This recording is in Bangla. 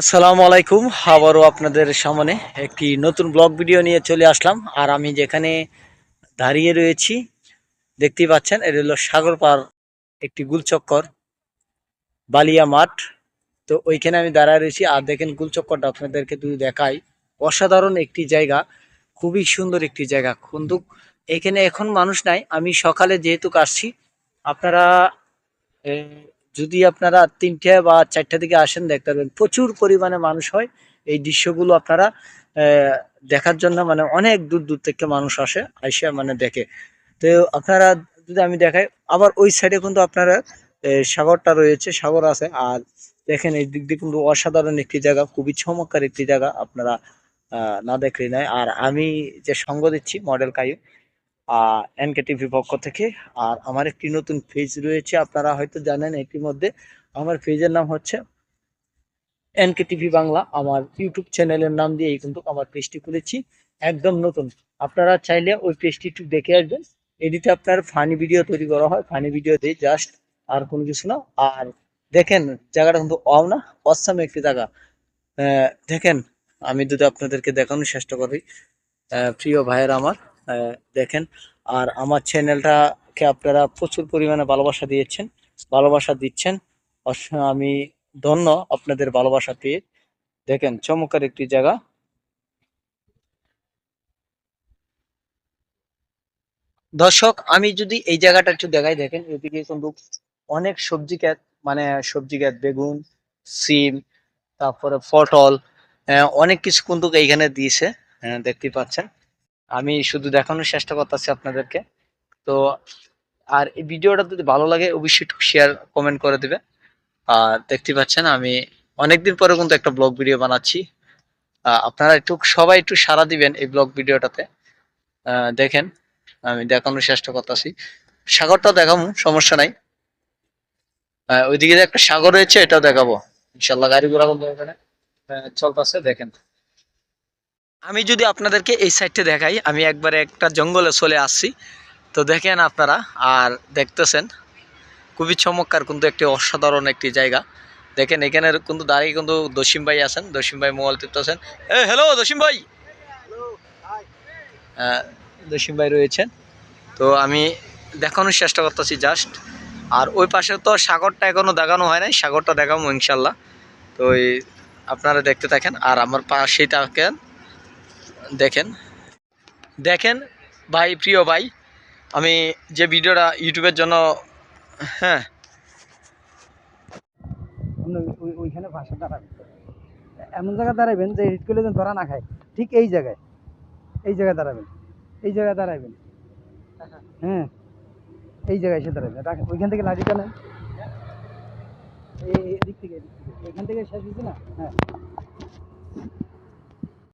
আসসালামু আলাইকুম। আবারও আপনাদের সামনে একটি নতুন ব্লগ ভিডিও নিয়ে চলে আসলাম। আর আমি যেখানে দাঁড়িয়ে রয়েছি, দেখতেই পাচ্ছেন, এটা হলো সাগর পার একটি গুলচক্কর, বালিয়া মাঠ। তো ওইখানে আমি দাঁড়ায় রয়েছি। আর দেখেন, গুলচক্করটা আপনাদেরকে যদি দেখাই, অসাধারণ একটি জায়গা, খুবই সুন্দর একটি জায়গা কিন্তু এখানে এখন মানুষ নাই। আমি সকালে যেহেতু আসছি, আপনারা যদি আপনারা তিনটে বা চারটে দিকে আসেন, দেখতে পারবেন প্রচুর পরিমাণে মানুষ হয়। এই দৃশ্যগুলো আপনারা দেখার জন্য মানে অনেক দূর দূর থেকে মানুষ আসে, আইসা মানে দেখে। তো আপনারা যদি আমি দেখাই, আবার ওই সাইডে কিন্তু আপনারা সাগরটা রয়েছে, সাগর আছে। আর দেখেন এই দিক দিয়ে কিন্তু অসাধারণ একটি জায়গা, খুবই চমৎকার একটি জায়গা আপনারা না দেখলেই নয়। আর আমি যে সঙ্গ দিচ্ছি, মডেল কায়ু এনকে টিভি পক্ষ থেকে। আর আমার একটি নতুন পেজ রয়েছে, আপনারা হয়তো জানেন ইতিমধ্যে আমার পেজের নাম হচ্ছে এনকে টিভি বাংলা। আমার ইউটিউব চ্যানেলের নাম দিয়েই কিন্তু আমার পেজটি খুলেছি। একদম নতুন। আপনারা চাইলে ওই পেজটি একটু দেখে আসবেন। এডিতে আপনার ফানি ভিডিও তৈরি করা হয়। ফানি ভিডিও দিয়ে জাস্ট আর কোনো কিছু না। আর দেখেন, জায়গাটা কিন্তু অও না, অসাম একটি জায়গা। দেখেন, আমি যদি আপনাদেরকে দেখানোর চেষ্টা করি। প্রিয় ভাইয়ের আমার। দেখেন। আর আমার চ্যানেলটাকে আপনারা প্রচুর পরিমাণে ভালোবাসা দিয়েছেন ভালোবাসা দিচ্ছেন। আমি ধন্য আপনাদের ভালোবাসা পেয়ে। দেখেন চমৎকার একটি জায়গা। দর্শক আমি যদি এই জায়গাটা একটু দেখাই দেখেন এদিকে কিন্তু অনেক সবজি ক্ষেত মানে সবজি ক্ষেত বেগুন সিম তারপরে পটল অনেক কিছু কিন্তু এইখানে দিয়েছে আহ, দেখতেই পাচ্ছেন। আমি শুধু দেখানোর চেষ্টা করতেছি আপনাদেরকে। তো আর এই ভিডিওটা যদি ভালো লাগে, অবশ্যই একটু শেয়ার কমেন্ট করে দিবে। আর দেখতে পাচ্ছেন, আমি অনেকদিন পরে কিন্তু একটা ব্লগ ভিডিও বানাচ্ছি। আপনারা একটু, সবাই একটু সাড়া দিবেন এই ব্লগ ভিডিওটাতে দেখেন, আমি দেখানোর চেষ্টা করতেছি। সাগরটা দেখাবো, সমস্যা নাই। ওইদিকে একটা সাগর রয়েছে, এটাও দেখাবো। ইনশাল্লাহ গাড়ি ঘোড়া চলতেছে, দেখেন। আমি যদি আপনাদেরকে এই সাইডটা দেখাই আমি একবারে একটা জঙ্গলে চলে আসছি। তো দেখেন আপনারা আর দেখতেছেন খুবই চমৎকার কিন্তু একটি অসাধারণ একটি জায়গা। দেখেন এখানে কিন্তু দাঁড়িয়ে কিন্তু দশিম ভাই আছেন দশিম ভাই মোবাইল টিপতেছেন। এ হ্যালো দশিম ভাই! আহ, দশিম ভাই রয়েছেন। তো আমি দেখানোর চেষ্টা করতেছি জাস্ট আর ওই পাশে তো সাগরটা এখনও দেখানো হয় নাই সাগরটা দেখাবো ইনশাল্লাহ। তো এই আপনারা দেখতে থাকেন আর আমার পাশেই থাকেন দেখেন। দেখেন ভাই, প্রিয় ভাই, আমি যে ভিডিওটা ইউটিউবের জন্য হ্যাঁ। ওইখানে ভাষা দাঁড়াবেন এমন জায়গায় দাঁড়াবেন যে হিট করলে যেন ধরা না খায়। ঠিক এই জায়গায়। এই জায়গায় দাঁড়াবেন। এই জায়গায় দাঁড়াবেন হ্যাঁ। এই জায়গায় এসে দাঁড়াবেন ওইখান থেকে লাঠিটা নেন। এই দিক থেকে, এদিক থেকে। এখান থেকে শেষ হয়েছে না? হ্যাঁ।